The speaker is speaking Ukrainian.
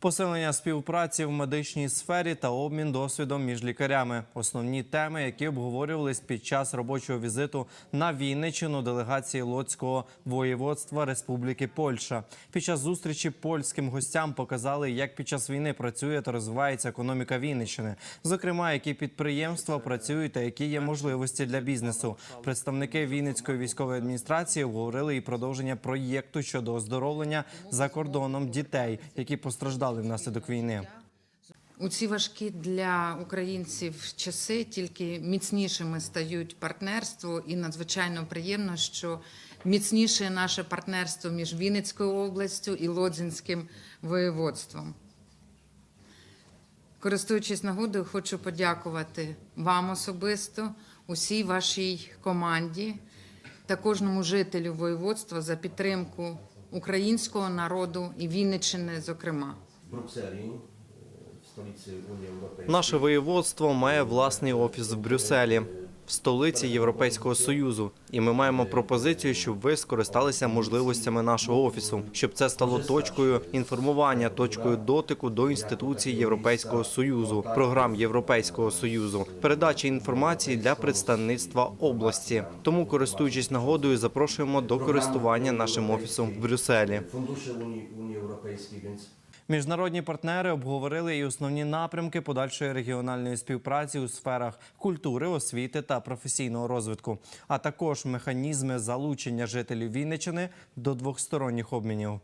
Посилення співпраці в медичній сфері та обмін досвідом між лікарями основні теми, які обговорювались під час робочого візиту на Вінниччину делегації Лоцького воєводства Республіки Польща. Під час зустрічі польським гостям показали, як під час війни працює та розвивається економіка Вінниччини, зокрема, які підприємства працюють та які є можливості для бізнесу. Представники Вінницької військової адміністрації обговорили і продовження проєкту щодо оздоровлення за кордоном дітей, які постраждали внаслідок війни. У ці важкі для українців часи тільки міцнішими стають партнерство, і надзвичайно приємно, що міцніше наше партнерство між Вінницькою областю і Лодзинським воєводством. Користуючись нагодою, хочу подякувати вам особисто, усій вашій команді та кожному жителю воєводства за підтримку українського народу і Вінниччини, зокрема. Brukseli, e, w stolicy Наше воєводство має власний офіс в Брюсселі, в столиці Європейського союзу, і ми маємо пропозицію, щоб ви скористалися можливостями нашого офісу, щоб це стало точкою інформування, точкою дотику до інституцій Європейського союзу, програм Європейського союзу, передачі інформації для представництва області. Тому, користуючись нагодою, запрошуємо до користування нашим офісом в Брюсселі. Unii Europejskiej, więc Міжнародні партнери обговорили і основні напрямки подальшої регіональної співпраці у сферах культури, освіти та професійного розвитку, а також механізми залучення жителів Вінничини до двосторонніх обмінів.